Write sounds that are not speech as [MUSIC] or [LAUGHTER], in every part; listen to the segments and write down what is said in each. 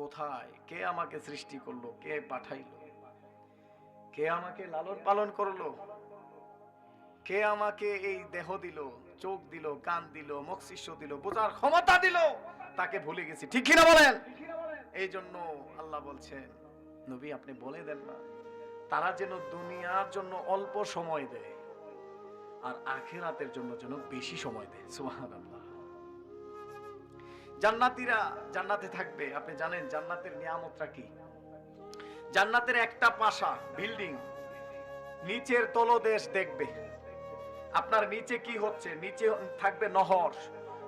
কোথায়? কে আমাকে সৃষ্টি করল? কে পাঠাইলো? কে আমাকে লালন পালন করল? কে আমাকে এই দেহ দিল, চোখ দিল, কান দিল, মস্তিষ্ক দিল, বোঝার ক্ষমতা দিল? তাকে ভুলে গেছি। ঠিক কিনা বলেন? এই জন্য আল্লাহ বলছেন, নবী, আপনি বলে দেন না। তারা যেন দুনিয়ার জন্য অল্প সময় দেয় আর আখেরাতের জন্য যেন বেশি সময় দেয়। সুবহানাল্লাহ। জান্নাতীরা জান্নাতে থাকবে। আপনি জানেন জান্নাতের নিয়ামতটা কি? জান্নাতের একটা পাশা বিল্ডিং নিচের তলদেশ দেখবে। আপনার নিচে কি হচ্ছে? নিচে থাকবে নহর।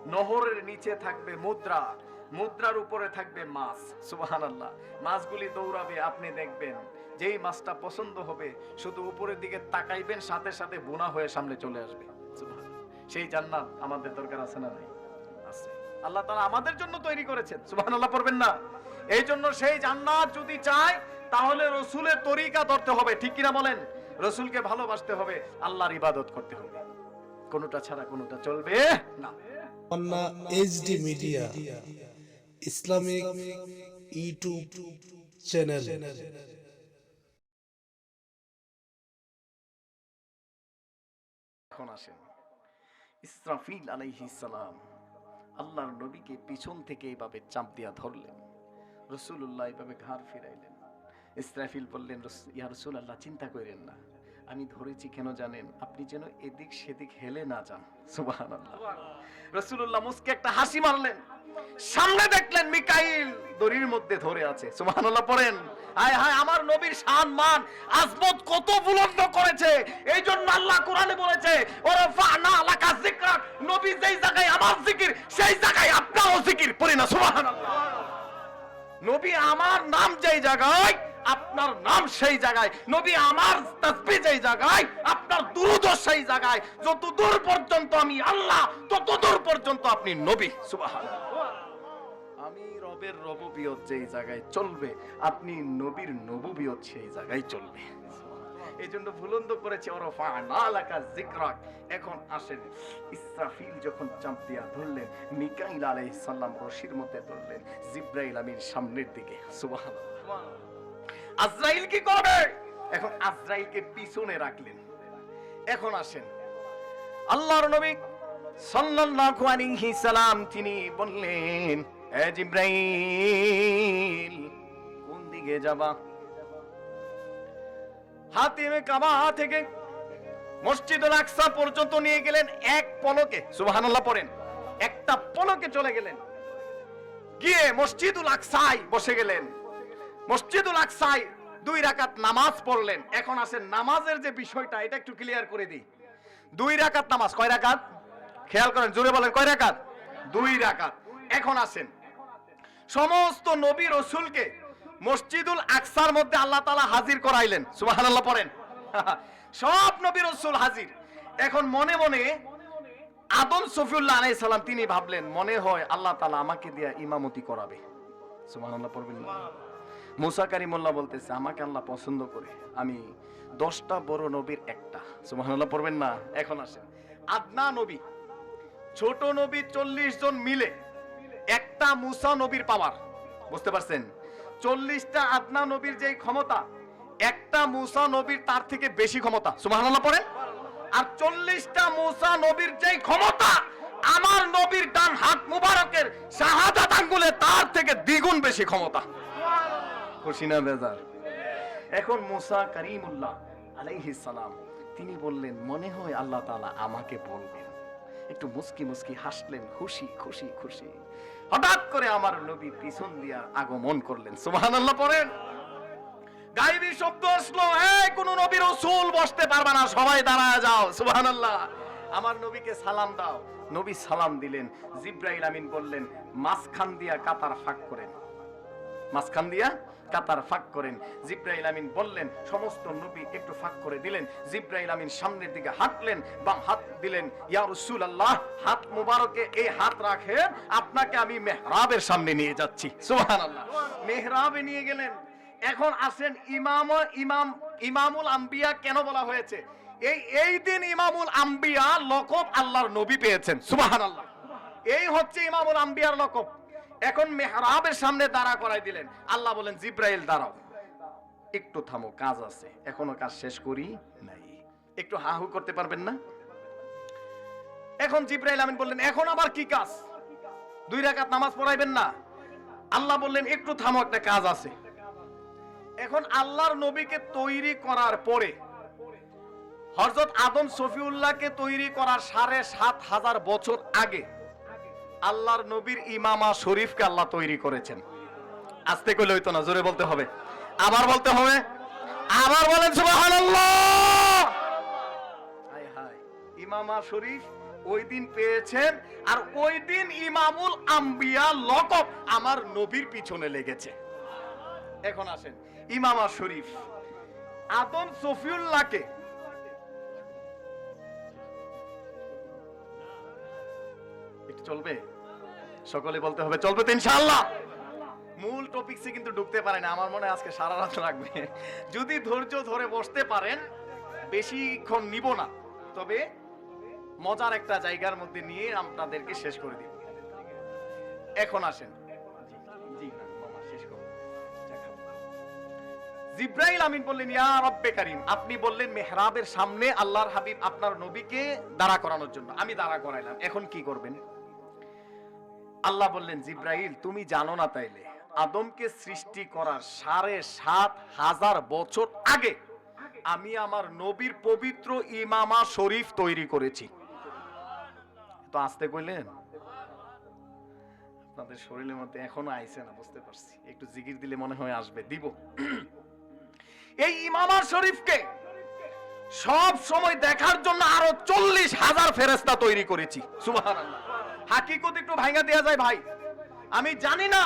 নহরের নিচে থাকবে মুদ্রা। মুদ্রার উপরে থাকবে মাছ। সুবহানাল্লাহ। মাছগুলি দৌড়াবে, আপনি দেখবেন। যেই মাছটা পছন্দ হবে, শুধু উপরের দিকে তাকাইবেন, সাথে সাথে বোনা হয়ে সামনে চলে আসবে। সেই জান্নাত আমাদের দরকার আছে না নাই? আল্লাহ তাআলা আমাদের জন্য তৈরি করেছেন। সুবহানাল্লাহ পড়বেন না। এই জন্য সেই জান্নাত যদি চায় তাহলে রসুলের তরিকা ধরতে হবে। ঠিক কিনা বলেন? রসুলকে ভালোবাসতে হবে আল্লাহর ইবাদত করতে হবে। কোনোটা ছাড়া কোনোটা চলবে না। Anna HD media Islamic YouTube channel. এখন আসেন। ইসরাফিল আলাইহিস সালাম। আল্লাহর নবীকে পিছন থেকে এইভাবে চাপ দিয়া ধরলেন। রসুল্লাহ এইভাবে ঘাড় ফিরাইলেন। ইসরাফিল বললেন ইয়া রসুল আল্লাহ চিন্তা করেন না। আমি ধরেছি কেন জানেন? আপনি যেন এদিক সেদিক হেলে না যান। সুবাহ রসুল্লাহ মুসকে একটা হাসি মারলেন। সামনে দেখলেন মিকাইল দড়ির মধ্যে ধরে আছে। সুবহানাল্লাহ পড়েন। হায় আমার নবীর শান মান আজমত কত বুলন্দ করেছে। এই জন্য আল্লাহ কোরআনে বলেছে ওরা ফানা যিকরা নবী যেই জায়গায় আমার জিকির, সেই জায়গায় আপনারও জিকির, পড়ি না নবী আমার নাম যেই জায়গায়, আপনার নাম সেই জায়গায়। নবী আমার তাসবিহ যেই জায়গায়, আপনার দুরূদ সেই জায়গায়। যত দূর পর্যন্ত আমি আল্লাহ তত দূর পর্যন্ত আপনি নবী, সুবহানাল্লাহ। রবের রববিয়ত যেই জায়গায় চলবে, আপনি নবীর নববিয়ত সেই জায়গায় চলবে। এই জন্য ভুলন্দ করেছে, ওরফা এখন আসেন, ইসরাফিল যখন চাপ দিয়া ধরলেন, মিকাইল রশির ধরলেন, জিব্রাইল সামনের দিকে। আজরাইল কি করবে? এখন আজরাইলকে পিছনে রাখলেন। এখন আসেন, আল্লাহর নবী সাল্লাল্লাহু আলাইহি সালাম, তিনি বললেন এ জিব্রাইল, কোন দিকে যাবা? হাতিমে কাবা থেকে আকসা পর্যন্ত নিয়ে গেলেন এক পলকে, সুবহানাল্লাহ পড়েন, একটা পলকে চলে গেলেন। গিয়ে মসজিদুল বসে গেলেন। মসজিদুল দুই রাকাত নামাজ পড়লেন। এখন আসেন নামাজের যে বিষয়টা, এটা একটু ক্লিয়ার করে দিই। দুই রাকাত নামাজ, কয় রাকাত? খেয়াল করেন, জোরে বলেন, কয় রাকাত? দুই রাকাত। এখন আসেন সমস্ত নবী রসুলকে মসজিদুল আকসার মধ্যে আল্লাহ তালা হাজির করাইলেন। সুবহানাল্লাহ পড়েন। [LAUGHS] সব নবী রসুল হাজির। এখন মনে মনে আদম সফিউল্লাহ আলাইহিস সালাম তিনি ভাবলেন, মনে হয় আল্লাহ তালা আমাকে দিয়া ইমামতি করাবে। সুবহানাল্লাহ পড়বেন মুসা কারিমুল্লাহ বলতেছে, আমাকে আল্লাহ পছন্দ করে। আমি দশটা বড় নবীর একটা। সুবহানাল্লাহ পড়বেন না? এখন আসেন। আদনা নবী, ছোট নবী চল্লিশ জন মিলে একটা মুসা নবীর পাওয়ার। বুঝতে পারছেন? চল্লিশটা আদনা নবীর যেই ক্ষমতা, একটা মুসা নবীর তার থেকে বেশি ক্ষমতা। সুবহানাল্লাহ পড়েন? আর চল্লিশটা মুসা নবীর যেই ক্ষমতা, আমার নবীর ডান হাত মুবারকের শাহাদাত আঙ্গুলে তার থেকে দ্বিগুণ বেশি ক্ষমতা। খুশি বেজার? এখন মুসা করিমুল্লাহ আলাইহিস সালাম, তিনি বললেন, মনে হয় আল্লাহ তাআলা আমাকে বলবেন। একটু মুস্কি মুস্কি হাসলেন, খুশি খুশি খুশি। হঠাৎ করে আমার নবী পিছন দিয়া আগমন করলেন। সুবহানাল্লাহ পড়েন। গাইবি শব্দ আসলো এই কোন নবীর রসুল বসতে পারবে না, সবাই দাঁড়ায় যাও। সুবহানাল্লাহ। আমার নবীকে সালাম দাও। নবী সালাম দিলেন। জিব্রাইল আমিন বললেন, মাঝখান দিয়া কাতার ফাঁক করেন। মাঝখান দিয়া কাতার ফাঁক করেন। জিব্রাইল আমিন বললেন, সমস্ত নবী একটু ফাঁক করে দিলেন। জিব্রাইল আমিন সামনের দিকে হাঁটলেন, বাম হাত দিলেন, ইয়া রাসূলুল্লাহ, হাত মুবারকে, এই হাত রাখেন, আপনাকে আমি মেহরাবের সামনে নিয়ে যাচ্ছি। সুবহানাল্লাহ। মেহরাবে নিয়ে গেলেন। এখন আসেন ইমাম ইমাম, ইমামুল আম্বিয়া কেন বলা হয়েছে? এই এই দিন ইমামুল আম্বিয়া লকব আল্লাহর নবী পেয়েছেন। সুবহানাল্লাহ। এই হচ্ছে ইমামুল আম্বিয়ার লকব। এখন মেহরাবের সামনে দাঁড়া করাই দিলেন। আল্লাহ বলেন, জিব্রাইল, দাঁড়াও। একটু থামো, কাজ আছে। এখনও কাজ শেষ করি নাই। একটু হাহু করতে পারবেন না? এখন জিব্রাইল আমিন বললেন, এখন আবার কি কাজ? দুই রাকাত নামাজ পড়াইবেন না? আল্লাহ বললেন, একটু থামো, একটা কাজ আছে। এখন আল্লাহর নবীকে তৈরি করার পরে হযরত আদম সফিউল্লাহকে তৈরি করার সাড়ে সাত হাজার বছর আগে আল্লাহর নবীর ইমামা শরীফকে আল্লাহ তৈরি করেছেন। আস্তে করলে হইতো না, জোরে বলতে হবে। আবার বলতে হবে। আবার বলেন হায়, ইমামা শরীফ ওই দিন পেয়েছেন, আর ওই দিন ইমামুল আম্বিয়া লকব আমার নবীর পিছনে লেগেছে। এখন আসেন, ইমামা শরীফ, আদম সফিউল্লাহকে চলবে? সকলে বলতে হবে, চলবে তো ইনশাআল্লাহ। মূল টপিকসে কিন্তু ঢুকতে পারে না, আমার মনে আজকে সারা রাত লাগবে। যদি ধৈর্য ধরে বসতে পারেন, বেশিক্ষণ নিব না। তবে মজার একটা জায়গার মধ্যে নিয়ে আপনাদেরকে শেষ করে দিব। এখন আসেন। জিব্রাইল আমিন বললেন, ইয়া রব্বে কারিম, আপনি বললেন মেহরাবের সামনে আল্লাহর হাবিব আপনার নবীকে দাঁড়া করানোর জন্য। আমি দাঁড়া করাইলাম, এখন কি করবেন? আল্লাহ বললেন, জিব্রাইল, তুমি জানো না তাইলে, আদমকে সৃষ্টি করার সাড়ে সাত হাজার বছর আগে আমি আমার নবীর পবিত্র ইমামা শরীফ তৈরি করেছি। তো আসতে কইলেন? আপনাদের শরীরের মধ্যে এখনও আইছে না, বুঝতে পারছি। একটু জিগির দিলে মনে হয় আসবে, দিব। এই ইমামা শরীফকে সব সময় দেখার জন্য আরও চল্লিশ হাজার ফেরেস্তা তৈরি করেছি, সুবহানাল্লাহ। হাকিকত একটু ভাঙা দেয়া যায় ভাই। আমি জানি না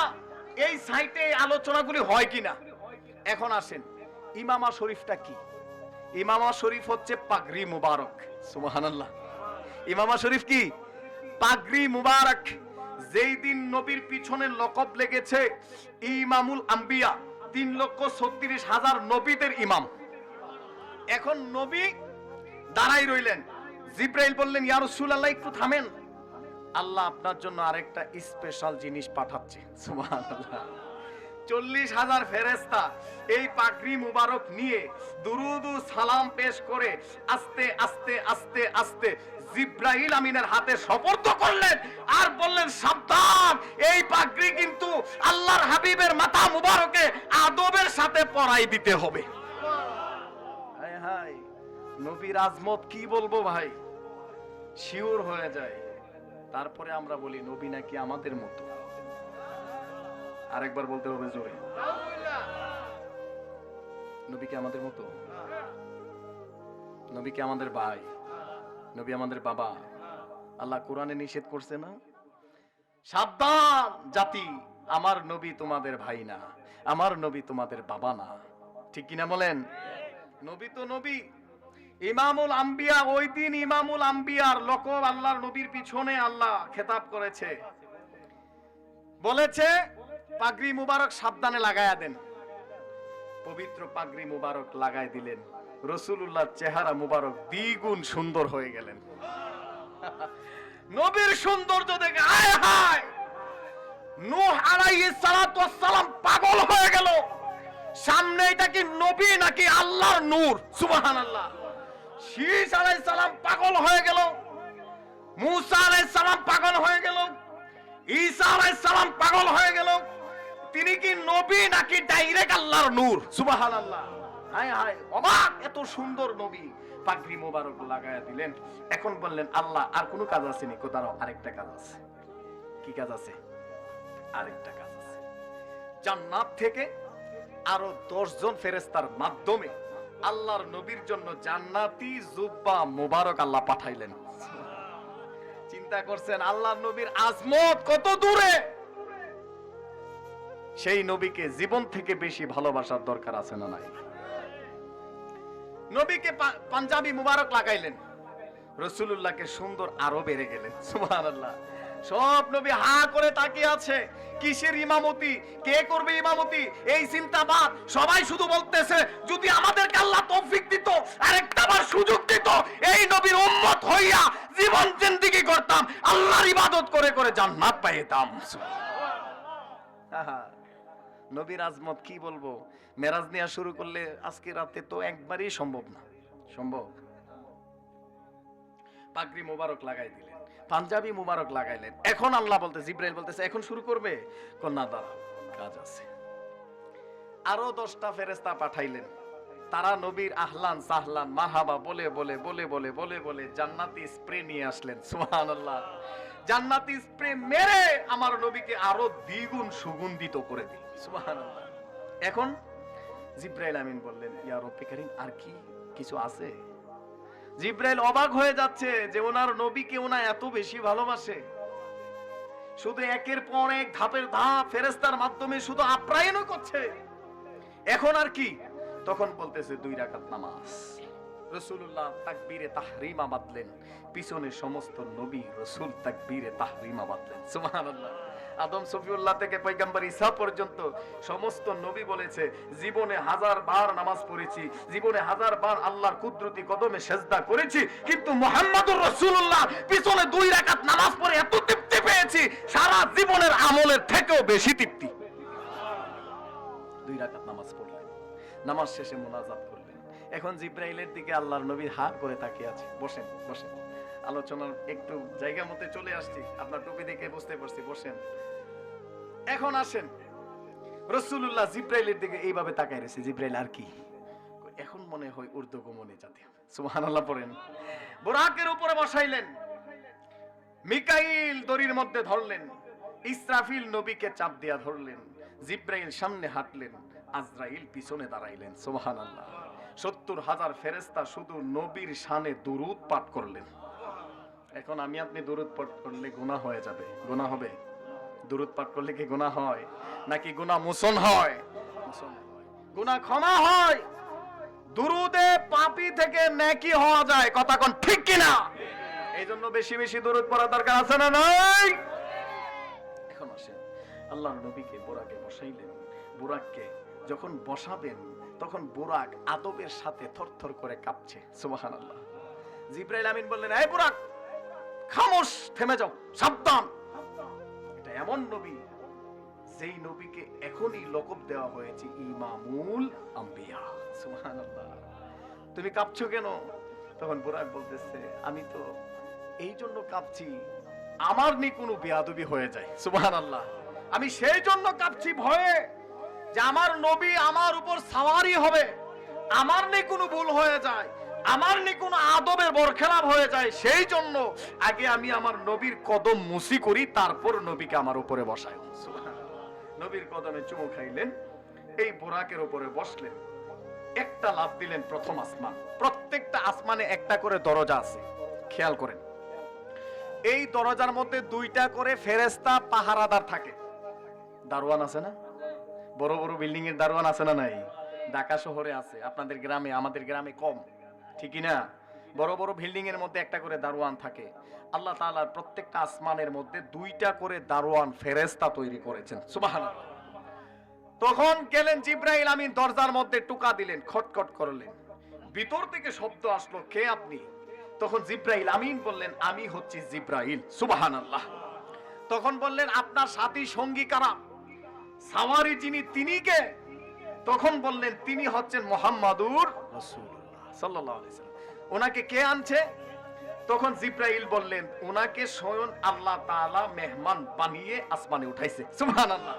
এই সাইটে আলোচনাগুলি হয় কিনা। এখন আসেন, ইমামা শরীফটা কি? ইমামা শরীফ হচ্ছে পাগড়ি মুবারক। সুবহানাল্লাহ। ইমামা শরীফ কি? পাগড়ি মুবারক। যেই দিন নবীর পিছনে লকব লেগেছে, ইমামুল আম্বিয়া, তিন লক্ষ ছত্রিশ হাজার নবীদের ইমাম। এখন নবী দাঁড়াই রইলেন। জিব্রাইল বললেন, ইয়া রাসূলুল্লাহ, একটু থামেন। আল্লাহ আপনার জন্য আরেকটা স্পেশাল জিনিস পাঠাচ্ছে। চল্লিশ হাজার ফেরেস্তা এই পাগড়ি মুবারক নিয়ে দুরুদু সালাম পেশ করে আস্তে আস্তে আস্তে আস্তে জিব্রাহিল আমিনের হাতে সপর্দ করলেন আর বললেন, সাবধান, এই কিন্তু আল্লাহর হাবিবের মাথা মুবারকে আদবের সাথে পরাই দিতে হবে। নবীর আজমত কি বলব ভাই? শিওর হয়ে যায়। তারপরে আমরা বলি, নবী নাকি আমাদের মতো? আরেকবার বলতে হবে জোরে। নবী কি আমাদের মতো? নবী কি আমাদের ভাই? নবী আমাদের বাবা? আল্লাহ কোরআনে নিষেধ করছে না? সাবধান জাতি, আমার নবী তোমাদের ভাই না, আমার নবী তোমাদের বাবা না। ঠিক কিনা বলেন? নবী তো নবী। ইমামুল আম্বিয়া, ওই দিন ইমামুল আম্বিয়ার লকব আল্লাহর নবীর পিছনে আল্লাহ খেতাব করেছে। বলেছে, পাগড়ি মুবারক সাবধানে লাগায়া দেন। পবিত্র পাগড়ি মুবারক লাগাই দিলেন। রসুল্লাহ চেহারা মুবারক দ্বিগুণ সুন্দর হয়ে গেলেন। নবীর সৌন্দর্য দেখে, আয় হায়! নূহ আলাইহিস ওয়াসসালাম পাগল হয়ে গেল। সামনে এটা কি নবী নাকি আল্লাহর নূর? সুবহানাল্লাহ। শীষ আলাইহিস সালাম পাগল হয়ে গেল। মুসা আলাইহিস সালাম পাগল হয়ে গেল। ঈসা আলাইহিস সালাম পাগল হয়ে গেল। তিনি কি নবী নাকি ডাইরেক্ট আল্লাহর নূর? সুবহানাল্লাহ। হায় হায়, অবাক, এত সুন্দর নবী। পাগড়ি মোবারক লাগায়া দিলেন। এখন বললেন, আল্লাহ, আর কোনো কাজ আছে নি কোথাও আরেকটা কাজ আছে। কি কাজ আছে? আরেকটা কাজ আছে। জান্নাত থেকে আরও দশ জন ফেরেস্তার মাধ্যমে আল্লাহর নবীর জন্য জান্নাতি জুব্বা মোবারক আল্লাহ পাঠাইলেন। চিন্তা করছেন, আল্লাহর নবীর আজমত কত দূরে? সেই নবীকে জীবন থেকে বেশি ভালোবাসার দরকার আছে না নাই? নবীকে পাঞ্জাবি মুবারক লাগাইলেন। রসুল্লাহকে সুন্দর আরও বেড়ে গেলেন, সুবহানাল্লাহ। সব নবী হা করে তাকিয়ে আছে। কিসের ইমামতি? কে করবে ইমামতি? এই চিন্তাবাদ সবাই শুধু বলতেছে, যদি আমাদেরকে আল্লাহ তৌফিক দিত, আরেকটা বার সুযোগ দিত, এই নবীর উম্মত হইয়া জীবন জিন্দিগি করতাম, আল্লাহর ইবাদত করে করে জান্নাত পাইতাম। নবীর আজমত কি বলব? মেরাজ নেওয়া শুরু করলে আজকে রাতে তো একবারই সম্ভব না। সম্ভব? পাগড়ি মোবারক লাগাই দিলেন, পাঞ্জাবি মোবারক লাগাইলেন। এখন আল্লাহ বলতে, জিব্রাইল বলতেছে, এখন শুরু করবে? কন্যা দাঁড়া কাজ আছে। আরও দশটা ফেরেস্তা পাঠাইলেন। তারা নবীর আহলান সাহলান মাহাবা বলে বলে বলে বলে বলে বলে জান্নাতি স্প্রে নিয়ে আসলেন, সুবহানাল্লাহ। জান্নাতি স্প্রে মেরে আমার নবীকে আরও দ্বিগুণ সুগন্ধিত করে দিল, সুবহানাল্লাহ। এখন জিব্রাইল আমিন বললেন, ইয়া রব্বি আর কি কিছু আছে? জিব্রাইল অবাক হয়ে যাচ্ছে যে ওনার নবীকে ওনা এত বেশি ভালোবাসে। শুধু একের পর এক ধাপের ধাপ ফেরেস্তার মাধ্যমে শুধু আপ্যায়নও করছে। এখন আর কি? তখন বলতেছে দুই রাকাত নামাজ। রসুল্লাহ তাকবীরে তাহরিমা বাঁধলেন। পিছনে সমস্ত নবী রসুল তাকবীরে তাহরিমা বাদলেন সুবহানাল্লাহ। আদম সফিউল্লাহ থেকে পয়গাম্বর ঈসা পর্যন্ত সমস্ত নবী বলেছে, জীবনে হাজার বার নামাজ পড়েছি, জীবনে হাজার বার আল্লাহর কুদরতি কদমে সেজদা করেছি, কিন্তু মুহাম্মাদুর রাসূলুল্লাহ পিছনে দুই রাকাত নামাজ পড়ে এত তৃপ্তি পেয়েছি, সারা জীবনের আমলের থেকেও বেশি তৃপ্তি। দুই রাকাত নামাজ পড়লেন, নামাজ শেষে মোনাজাত করলেন। এখন জিব্রাইলের দিকে আল্লাহর নবী হা করে তাকিয়ে আছে। বসেন বসেন। আলোচনার একটু জায়গা মতে চলে আসছি। আপনার টুপি দেখে বুঝতে পারছি, বসেন। এখন আসেন। রসুল্লাহ জিব্রাইলের দিকে এইভাবে তাকায় রয়েছে। জিব্রাইল আর কি? এখন মনে হয় উর্দু গমনে জাতীয় সুবহানাল্লাহ পড়েন। বোরাকের উপরে বসাইলেন। মিকাইল দড়ির মধ্যে ধরলেন। ইসরাফিল নবীকে চাপ দিয়া ধরলেন। জিব্রাইল সামনে হাঁটলেন। আজরাইল পিছনে দাঁড়াইলেন। সোহান আল্লাহ সত্তর হাজার ফেরেস্তা শুধু নবীর শানে দুরুদ পাঠ করলেন। এখন আমি আপনি দুরুদ পাঠ করলে গুনাহ হয়ে যাবে। গুনাহ হবে? দুরুদ পাঠ করলে কি গুনাহ হয়? নাকি গুনাহ মোচন হয়। গুনাহ ক্ষমা হয়। দুরুদে পাপি থেকে নেকি হওয়া যায়। কথা কোন ঠিক কিনা? এই জন্য বেশি বেশি দূরত পড়া দরকার আছে না নাই? এখন আসেন। আল্লাহর নবীকে বোরাকে বসাইলেন। বুরাককে যখন বসাবেন, তখন বুরাক আদবের সাথে থরথর করে কাঁপছে। সুবাহান আল্লাহ জিব্রাইল আমিন বললেন, এই বুরাক খামোশ থেমে যাও সাবধান। এটা এমন নবী যেই নবীকে এখনই লকব দেওয়া হয়েছে ইমামুল আম্বিয়া। সুবহানাল্লাহ। তুমি কাঁপছো কেন? তখন বুরাক বলতেছে আমি তো এই জন্য কাঁপছি আমার নি কোনো বেয়াদবি হয়ে যায়। সুবহানাল্লাহ। আমি সেই জন্য কাঁপছি ভয়ে যে আমার নবী আমার উপর সাওয়ারি হবে আমার নি কোনো ভুল হয়ে যায়। আমার নি কোনো আদবের বরখেলাপ হয়ে যায়, সেই জন্য আগে আমি আমার নবীর কদম মুসি করি, তারপর নবীকে আমার উপরে বসাই। নবীর কদমে চুমু খাইলেন, এই বোরাকের উপরে বসলেন। একটা লাভ দিলেন প্রথম আসমান। প্রত্যেকটা আসমানে একটা করে দরজা আছে। খেয়াল করেন। এই দরজার মধ্যে দুইটা করে ফেরেস্তা পাহারাদার থাকে। দারোয়ান আছে না? বড় বড় বিল্ডিং এর দারোয়ান আছে না নাই? ঢাকা শহরে আছে। আপনাদের গ্রামে, আমাদের গ্রামে কম। ঠিকই না? বড় বড় বিল্ডিং এর মধ্যে একটা করে দারোয়ান থাকে। আল্লাহ তাআলার প্রত্যেকটা আসমানের মধ্যে দুইটা করে দারোয়ান ফেরেস্তা তৈরি করেছেন। সুবহানাল্লাহ। তখন গেলেন জিব্রাইল আমিন দরজার মধ্যে টুকা দিলেন, খটখট করলেন। ভিতর থেকে শব্দ আসলো, কে আপনি? তখন জিব্রাইল আমিন বললেন, আমি হচ্ছি জিব্রাইল। সুবাহান আল্লাহ তখন বললেন, আপনার সাথী সঙ্গী কারা? সাওয়ারি যিনি তিনি কে তখন বললেন, তিনি হচ্ছেন মোহাম্মদুর রাসূলুল্লাহ সাল্লাম। ওনাকে কে আনছে? তখন জিব্রাইল বললেন, ওনাকে স্বয়ং আল্লাহ তাআলা মেহমান বানিয়ে আসমানে উঠাইছে। সুবহানাল্লাহ।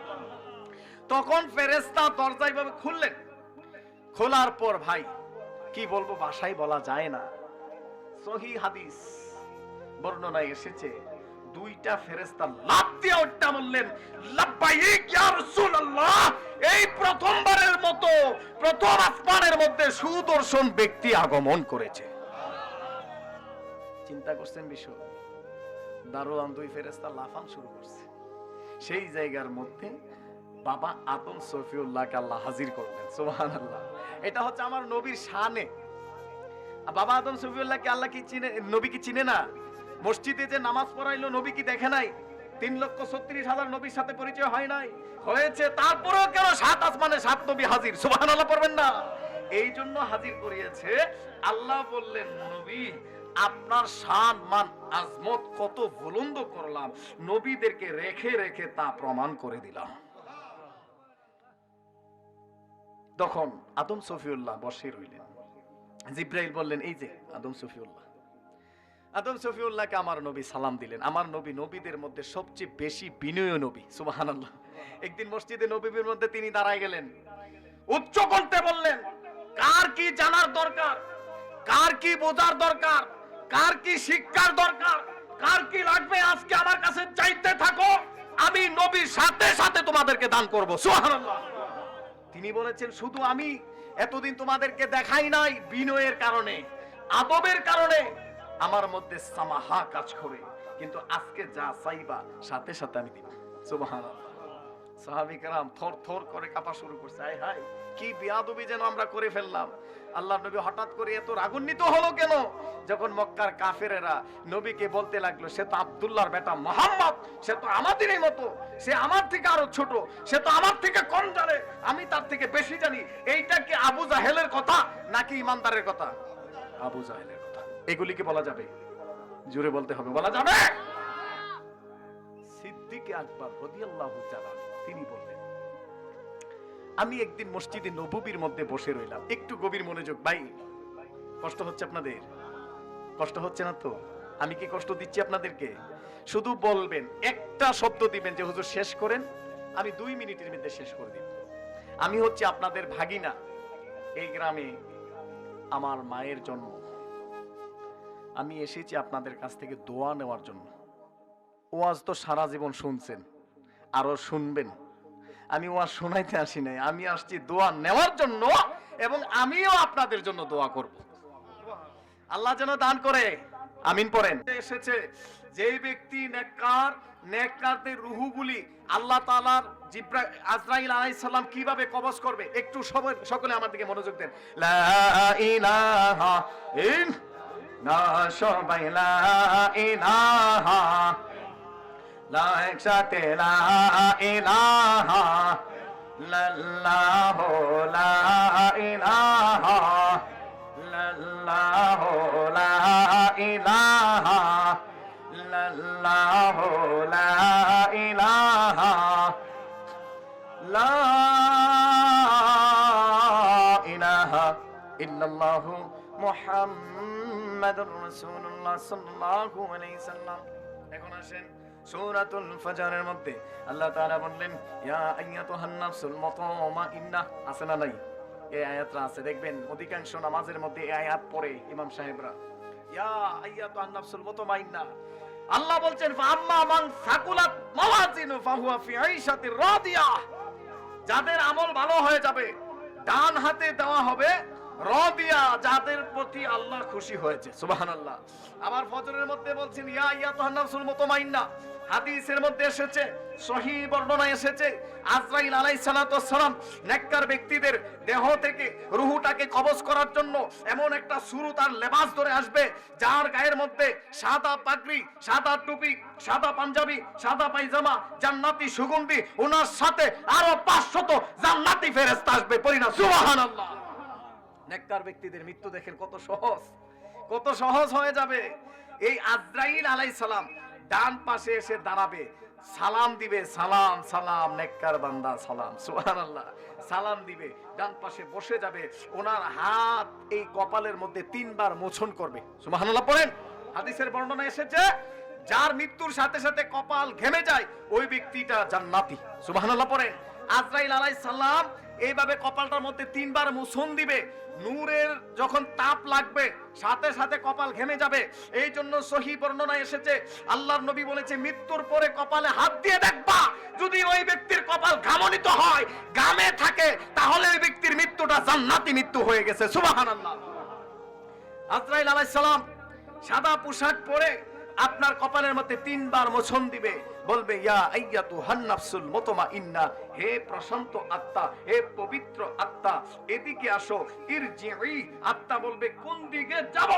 তখন ফেরেস্তা দরজা এইভাবে খুললেন। খোলার পর, ভাই, কি বলব ভাষায় বলা যায় না। সহি হাদিস বর্ণনায় এসেছে, দুইটা ফেরেস্তা লাফ দিয়ে ওটা বললেন, লাব্বাইক ইয়া রাসূলুল্লাহ এই প্রথমবারের মতো, প্রথম আসমানের মধ্যে সুদর্শন ব্যক্তি আগমন করেছে। চিন্তা করছেন বিষয় দারোয়ান দুই ফেরেস্তা লাফান শুরু করছে। সেই জায়গার মধ্যে বাবা আদম সফিউল্লাহকে আল্লাহ হাজির করলেন সুবহান আল্লাহ এটা হচ্ছে আমার নবীর শানে। বাবা আদম সফিউল্লাহকে আল্লাহ কি চিনে, নবী কি চিনে না? মসজিদে যে নামাজ পড়াইলো, নবী কি দেখে নাই? তিন লক্ষ ছত্রিশ হাজার নবীর সাথে পরিচয় হয় নাই। হয়েছে তারপরেও কেন সাত আসমানে সাত নবী হাজির? সুবাহ পড়বেন না। এই জন্য হাজির করিয়েছে, আল্লাহ বললেন, নবী, আপনার সান মান, আজমত কত বুলন্দ করলাম। নবীদেরকে রেখে রেখে তা প্রমাণ করে দিলাম। তখন আদম সফিউল্লাহ বসে রইলেন জিব্রাইল বললেন, এই যে, আদম সফিউল্লাহ আদম সফিউল্লাহকে আমার নবী সালাম দিলেন। আমার নবী নবীদের মধ্যে সবচেয়ে বেশি বিনয় নবী, সুবহানাল্লাহ। একদিন মসজিদে নবীর মধ্যে তিনি দাঁড়ায় গেলেন। উচ্চ কণ্ঠে বললেন, কার কি জানার দরকার? কার কি বোঝার দরকার? কার কি শিক্ষার দরকার? কার কি লাগবে আজকে আমার কাছে? চাইতে থাকো, আমি নবীর সাথে সাথে তোমাদেরকে দান করব। সুবহানাল্লাহ। তিনি বলেছেন, শুধু আমি এতদিন তোমাদেরকে দেখাই নাই বিনয়ের কারণে, আদবের কারণে আমার মধ্যে সামাহা কাজ করে। কিন্তু আজকে যা চাইবা, সাথে সাথে আমি দিব। সাহাবিকরাম থর থর করে শুরু করছে। আয় কি বিয়াদবি যেন আমরা করে ফেললাম। আল্লাহ নবী হঠাৎ করে এত হলো কেন? যখন মক্কার কাফেরেরা নবীকে বলতে লাগল, সে তো আব্দুল্লাহর বেটা মোহাম্মদ, সে তো আমাদেরই মতো, সে আমার থেকে আরও ছোট, সে তো আমার থেকে কম জানে, আমি তার থেকে বেশি জানি। এইটা কি আবু জাহেলের কথা নাকি ইমানদারের কথা? আবু জাহেলের কথা। এগুলি কি বলা যাবে। জুড়ে বলতে হবে, বলা যাবে? সিদ্দিকে আকবর তিনি বললেন, আমি একদিন মসজিদে মধ্যে বসে রইলাম। একটু গভীর মনোযোগ, ভাই। কষ্ট হচ্ছে আপনাদের? কষ্ট হচ্ছে না তো? আমি কি কষ্ট দিচ্ছি আপনাদেরকে? শুধু বলবেন, একটা শব্দ দিবেন যে, হুজুর শেষ করেন, আমি দুই মিনিটের মধ্যে শেষ করে দিব। আমি হচ্ছে আপনাদের ভাগিনা। এই গ্রামে আমার মায়ের জন্ম। আমি এসেছি আপনাদের কাছ থেকে দোয়া নেওয়ার জন্য। ওয়াজ তো সারা জীবন শুনছেন আরও শুনবেন। আমি ওয়াজ শোনাইতে আসি নাই, আমি আসছি দোয়া নেওয়ার জন্য এবং আমিও আপনাদের জন্য দোয়া করব। আল্লাহ যেন দান করে, আমিন পড়েন। এসেছে, যেই ব্যক্তি নেককার, নেককারদের রুহুগুলি আল্লাহ তাআলার জিব্রা আজরাইল আলাইহিস কীভাবে কবজ করবে, একটু সকলে আমার দিকে মনোযোগ দেন। লা ইলাহা না সবাই লা ইলাহা লা একসাথে লা ইলাহা লাল্লাহু লা ইলাহা লাল্লাহু লা ইলাহা লাল্লাহু লা ইলাহা লা ইলাহা মুহাম্মাদুর রাসূলুল্লাহ এখন আসেন সূরাতুল ফাজরের মধ্যে। আল্লাহ তাআলা বললেন, ইয়া আইয়াতুহান নাফসুল আছে এই আয়াতটা আছে। দেখবেন অধিকাংশ নামাজের মধ্যে এই আয়াত পড়ে ইমাম সাহেবরা। ইয়া আইয়াতুহান নাফসুল মুতমাইন্নাহ আল্লাহ বলছেন মান সাকুলাত মাওয়াজিনু ফাহুয়া ফি আইশাতির রাদিয়াহ যাদের আমল ভালো হয়ে যাবে, ডান হাতে দেওয়া হবে রদিয়া যাদের প্রতি আল্লাহ খুশি হয়েছে, সুবহানাল্লাহ। আবার ফজরের মধ্যে বলছেন, ইয়া ইয়া হাদিসের মধ্যে এসেছে, সহি বর্ণনা এসেছে, আজরাইল সালাতু সালাম নেককার ব্যক্তিদের দেহ থেকে রুহুটাকে কবজ করার জন্য এমন একটা সুরু তার লেবাস ধরে আসবে, যার গায়ের মধ্যে সাদা পাগড়ি, সাদা টুপি, সাদা পাঞ্জাবি, সাদা পায়জামা, জান্নাতি সুগন্ধি ওনার সাথে আরও পাঁচশত জান্নাতি ফেরেশতা আসবে পরিনা সুবহানাল্লাহ। নেককার ব্যক্তিদের মৃত্যু দেখেন কত সহজ কত সহজ হয়ে যাবে। এই আজরাইল আলাই সালাম ডান পাশে এসে দাঁড়াবে। সালাম দিবে, সালাম সালাম, নেককার বান্দা, সালাম, সুবহানাল্লাহ। সালাম দিবে, ডান পাশে বসে যাবে। ওনার হাত এই কপালের মধ্যে তিনবার মোছন করবে। সুবহানাল্লাহ পড়েন, হাদিসের বর্ণনা এসেছে, যার মৃত্যুর সাথে সাথে কপাল ঘেমে যায়, ওই ব্যক্তিটা জান্নাতি। সুবহানাল্লাহ পড়েন, আজরাইল আলাইহিস সালাম এইভাবে কপালটার মধ্যে তিনবার মুসন দিবে। নূরের যখন তাপ লাগবে, সাথে সাথে কপাল ঘেমে যাবে। এই জন্য সহি বর্ণনা এসেছে, আল্লাহর নবী বলেছে, মৃত্যুর পরে কপালে হাত দিয়ে দেখবা, যদি ওই ব্যক্তির কপাল ঘামনিত হয় গামে থাকে, তাহলে ওই ব্যক্তির মৃত্যুটা জান্নাতি মৃত্যু হয়ে গেছে। সুবাহান আল্লাহ আজরাইল আলাইসালাম সালাম সাদা পোশাক পরে আপনার কপালের মধ্যে তিনবার মোছন দিবে, বলবে, ইয়া হান্নাফসুল মুতমাইন্না, হে প্রশান্ত আত্মা, হে পবিত্র আত্মা, এদিকে আসো আত্মা বলবে, কোন দিকে যাব?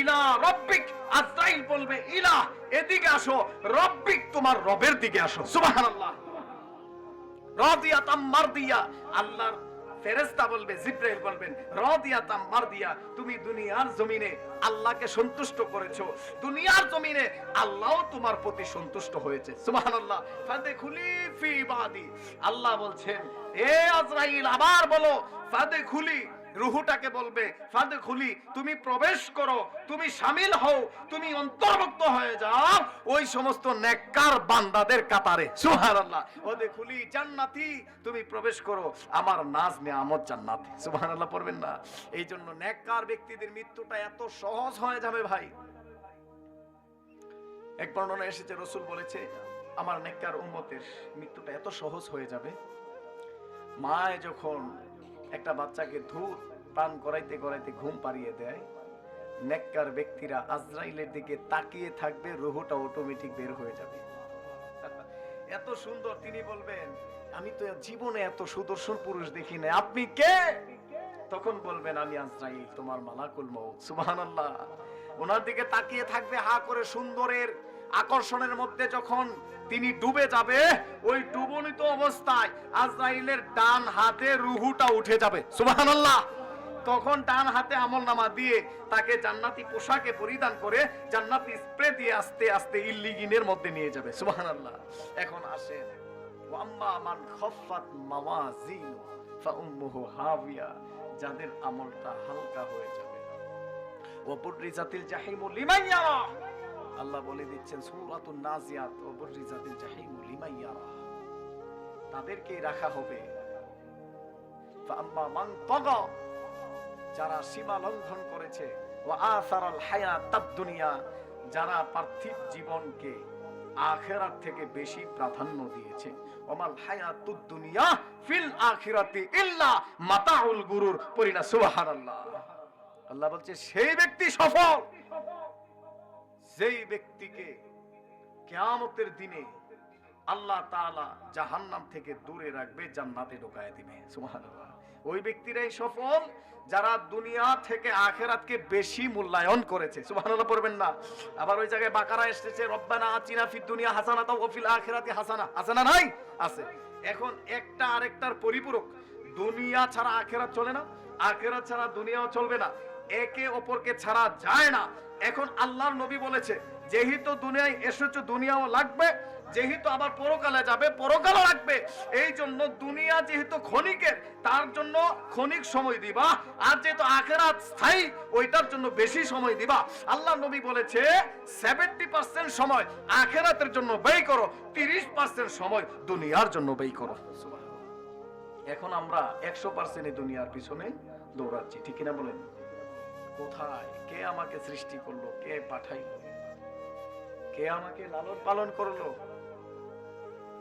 ইলা রব্বিক। আজরাইল বলবে, ইলা, এদিকে আসো, রব্বিক, তোমার রবের দিকে আসো। সুবহানাল্লাহ। রাদিয়াতাম মারদিয়া, আল্লাহর ফেরেশতা বলবে, জিব্রাইল বলবেন রদিয়াতাম মারদিয়া, তুমি দুনিয়ার জমিনে আল্লাহকে সন্তুষ্ট করেছ। দুনিয়ার জমিনে আল্লাহও তোমার প্রতি সন্তুষ্ট হয়েছে। সুবহানাল্লাহ। ফাদখুলি ফি বাদি। আল্লাহ বলছেন, এ আজরাইল, আবার বলো, ফাদখুলি রুহুটাকে বলবে, ফাদে খুলি, তুমি প্রবেশ করো, তুমি সামিল হও, তুমি অন্তর্ভুক্ত হয়ে যাও ওই সমস্ত নেককার বান্দাদের কাতারে। সুবহানাল্লাহ। ওদে খুলি, জান্নাতি, তুমি প্রবেশ করো, আমার নাজ নেয়ামত জান্নাতে। সুবহানাল্লাহ, পড়বেন না। এই জন্য নেককার ব্যক্তিদের মৃত্যুটা এত সহজ হয়ে যাবে ভাই। এক বর্ণনা এসেছে, রসুল বলেছে, আমার নেককার উম্মতের মৃত্যুটা এত সহজ হয়ে যাবে, মায় যখন একটা বাচ্চাকে ধূর পান করাইতে করাইতে ঘুম পাড়িয়ে দেয়। নেককার ব্যক্তিরা আজরাইলের দিকে তাকিয়ে থাকবে, রুহুটা অটোমেটিক বের হয়ে যাবে। [LAUGHS] এত সুন্দর, তিনি বলবেন, আমি তো জীবনে এত সুদর্শন পুরুষ দেখি না আপনি কে? তখন বলবেন, আমি আজরাইল, তোমার মালাকুল মৌত সুবহানাল্লাহ। ওনার দিকে তাকিয়ে থাকবে, হা করে সুন্দরের আকর্ষণের মধ্যে যখন তিনি ডুবে যাবে, ওই ডুবনিত অবস্থায় আজরাইলের ডান হাতে রুহুটা উঠে যাবে। সুবহানাল্লাহ। তখন ডান হাতে আমল নামা দিয়ে তাকে জান্নাতি পোশাকে পরিধান করে জান্নাতি স্প্রে দিয়ে আস্তে আস্তে ইল্লিগিনের মধ্যে নিয়ে যাবে। সুবহানাল্লাহ। এখন আসেন। যাদের আমলটা হালকা হয়ে যাবে। আল্লাহ বলে দিচ্ছেন রাখা হবে। যারা সীমা লঙ্ঘন করেছে, ও হায়াতাদ দুনিয়া, যারা পার্থিব জীবনকে আখেরাত থেকে বেশি প্রাধান্য দিয়েছে। ওমাল দুনিয়া ফিল আখিরাতি ইল্লা মাতাউল গুরুর সুবহানাল্লাহ। আল্লাহ বলছে, সেই ব্যক্তি সফল। যেই ব্যক্তিকে কিয়ামতের দিনে আল্লাহ তাআলা জাহান্নাম থেকে দূরে রাখবে, জান্নাতে ঢোকায় দিবে। সুবহানাল্লাহ। ওই ব্যক্তিরাই সফল যারা দুনিয়া থেকে আখেরাতকে বেশি মূল্যায়ন করেছে। পড়বেন না। আবার ওই জায়গায় বাকারা এসেছে, রব্বানা দুনিয়া হাসানাতা ওয়া ফিল আখিরাতি হাসানা। হাসানা নাই? আছে। এখন একটা আরেকটার পরিপূরক। দুনিয়া ছাড়া আখেরাত চলে না, আখেরাত ছাড়া দুনিয়াও চলবে না। একে অপরকে ছাড়া যায় না। এখন আল্লাহর নবী বলেছে, যেহেতু দুনিয়ায় এসেছ, দুনিয়াও লাগবে যেহেতু আবার পরকালে যাবে, পরকালও লাগবে এই জন্য দুনিয়া যেহেতু ক্ষণিকের, তার জন্য ক্ষণিক সময় দিবা। আর যেহেতু আখেরাত স্থায়ী, ওইটার জন্য বেশি সময় দিবা। আল্লাহ নবী বলেছে, সেভেন্টি পার্সেন্ট সময় আখেরাতের জন্য ব্যয় করো, তিরিশ পার্সেন্ট সময় দুনিয়ার জন্য ব্যয় করো। এখন আমরা একশো পার্সেন্ট দুনিয়ার পিছনে দৌড়াচ্ছি। ঠিক কিনা বলেন? কোথায়? কে আমাকে সৃষ্টি করল? কে পাঠাইলো? কে আমাকে লালন পালন করল?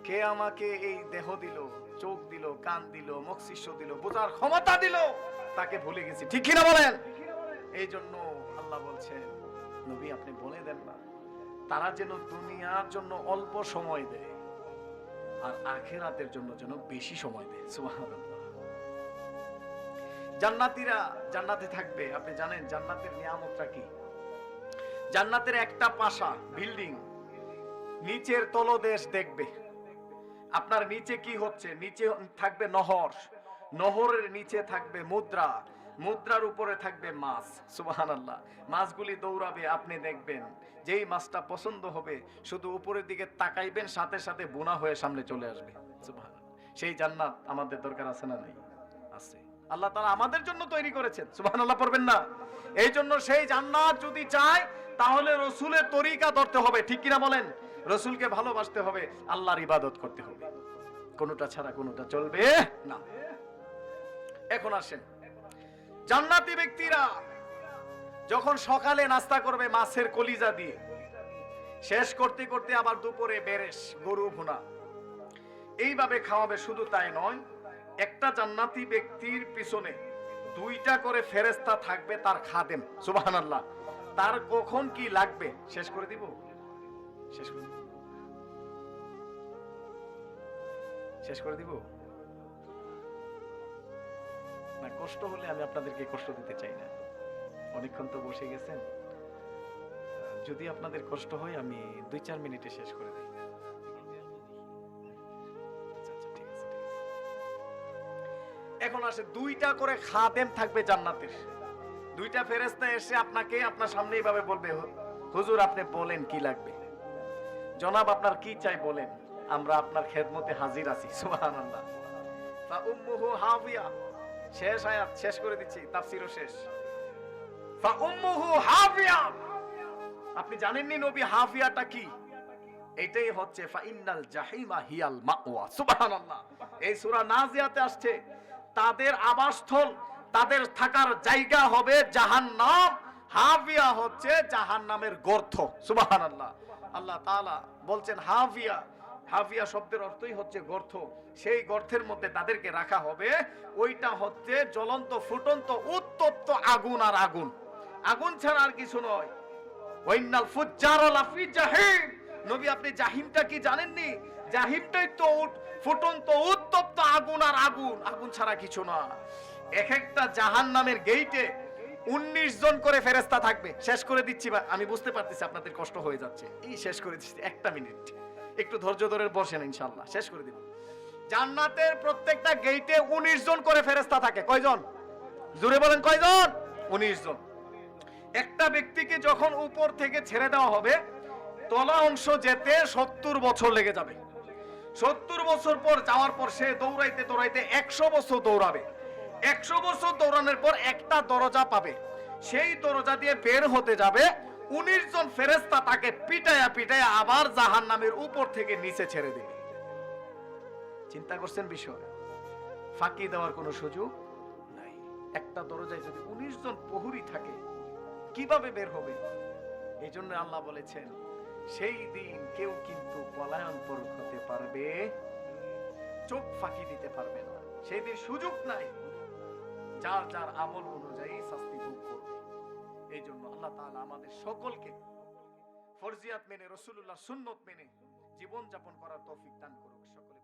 কে আমাকে এই দেহ দিল, চোখ দিল, কান দিল, মস্তিষ্ক দিল, বোঝার ক্ষমতা দিল, তাকে ভুলে গেছি। ঠিক কিনা বলেন? এই জন্য আল্লাহ বলছেন, নবী আপনি বলে দেন না, তারা যেন দুনিয়ার জন্য অল্প সময় দেয়, আর আখেরাতের জন্য যেন বেশি সময় দেয়। সুবহানাল্লাহ। জান্নাতীরা জান্নাতে থাকবে, আপনি জানেন জান্নাতের নিয়ামতটা কি? জান্নাতের একটা পাশা, বিল্ডিং, নিচের তলদেশ দেখবে। আপনার নিচে কি হচ্ছে? নিচে থাকবে নহর। নহরের নিচে থাকবে মুদ্রা। মুদ্রার উপরে থাকবে মাছ। সুবহানাল্লাহ। মাছগুলি দৌড়াবে, আপনি দেখবেন। যেই মাছটা পছন্দ হবে, শুধু উপরের দিকে তাকাইবেন, সাথে সাথে বোনা হয়ে সামনে চলে আসবে। সুবহানাল্লাহ। সেই জান্নাত আমাদের দরকার আছে না নাই? আছে। আল্লাহ তারা আমাদের জন্য তৈরি করেছেন। সুবাহান আল্লাহ পড়বেন না? এই জন্য সেই জান্নাত যদি চায়, তাহলে রসুলের তরিকা ধরতে হবে। ঠিক কিনা বলেন? রসুলকে ভালোবাসতে হবে, আল্লাহর ইবাদত করতে হবে। কোনোটা ছাড়া কোনোটা চলবে না। এখন আসেন। জান্নাতি ব্যক্তিরা যখন সকালে নাস্তা করবে মাছের কলিজা দিয়ে, শেষ করতে করতে আবার দুপুরে বেরেস গরু, ভুনা। এইভাবে খাওয়াবে শুধু তাই নয়, একটা জান্নাতি ব্যক্তির পিছনে দুইটা করে ফেরেস্তা থাকবে তার খাদেম। সুবহানাল্লাহ। তার কখন কি লাগবে? শেষ করে দিব? শেষ করে দিব। শেষ করে দিব? না কষ্ট হলে আমি আপনাদেরকে কষ্ট দিতে চাই না। অনেকক্ষণ তো বসে গেছেন। যদি আপনাদের কষ্ট হয় আমি দুই চার মিনিটে শেষ করে দিই। আচ্ছা, আচ্ছা। এখন আসে দুইটা করে খাদেম থাকবে জান্নাতের। দুইটা ফেরেস্তা এসে আপনাকে আপনার সামনে এইভাবে বলবে "হু- হুজুর আপনি বলেন কি লাগবে? জনাব আপনার কি চাই বলেন? আমরা আপনার খেদমতে হাজির আছি শেষ আয়াত, শেষ করে দিচ্ছি, তাফসিরও শেষ। ফা উম্মুহু আপনি জানেননি নবী হাফিয়াটা কি? এটাই হচ্ছে ফাইনাল জাহিমা হিয়াল মাওয়া, সুবহানাল্লাহ। এই সূরা নাজিয়াতে আসছে, তাদের আবাসস্থল, তাদের থাকার জায়গা হবে জাহান্নাম, হাফিয়া হচ্ছে জাহান্নামের গর্ত, সুবহানাল্লাহ। আল্লাহ তাআলা বলছেন, হাফিয়া হাফিয়া শব্দের অর্থই হচ্ছে গর্ত। সেই গর্তের মধ্যে তাদেরকে রাখা হবে। ওইটা হচ্ছে জ্বলন্ত, ফুটন্ত, উত্তপ্ত আগুন আর আগুন। আগুন ছাড়া আর কিছু নয়। ওয়াইনাল ফুজ্জার লাফি জাহিম। নবী, আপনি জাহিমটা কি জানেননি? জাহিমটাই তো ফুটন্ত, উত্তপ্ত আগুন আর আগুন। আগুন ছাড়া কিছু না। এক একটা জাহান নামের গেইটে উনিশ জন করে ফেরেস্তা থাকবে। শেষ করে দিচ্ছি আমি বুঝতে পারতেছি আপনাদের কষ্ট হয়ে যাচ্ছে। এই শেষ করে দিচ্ছি। একটা মিনিট। একটু ধৈর্য ধরে বসেন ইনশাল্লাহ শেষ করে দিব জান্নাতের প্রত্যেকটা গেইটে উনিশ জন করে ফেরেস্তা থাকে। কয়জন? জুড়ে বলেন, কয়জন? উনিশ জন। একটা ব্যক্তিকে যখন উপর থেকে ছেড়ে দেওয়া হবে, তলা অংশ যেতে সত্তর বছর লেগে যাবে। সত্তর বছর পর যাওয়ার পর সে দৌড়াইতে দৌড়াইতে একশো বছর দৌড়াবে। একশো বছর দৌড়ানোর পর একটা দরজা পাবে। সেই দরজা দিয়ে বের হতে যাবে উনিশ জন ফেরেস্তা তাকে পিটায়া পিটায়া আবার জাহান নামের উপর থেকে নিচে ছেড়ে দেবে চিন্তা করছেন বিষয়? ফাঁকি দেওয়ার কোনো সুযোগ নাই। একটা দরজায় যদি উনিশ জন প্রহরী থাকে, কীভাবে বের হবে? এই জন্য আল্লাহ বলেছেন, সেই দিন কেউ কিন্তু পলায়ন হতে পারবে, চোখ ফাঁকি দিতে পারবে না। সেই দিন সুযোগ নাই। যার যার আমল অনুযায়ী শাস্তি ভোগ করবে। এই জন্য আল্লাহ তাআলা আমাদের সকলকে ফরজিয়াত মেনে রসুল্লাহ সুন্নত মেনে জীবন যাপন করার তৌফিক দান করুক সকলে।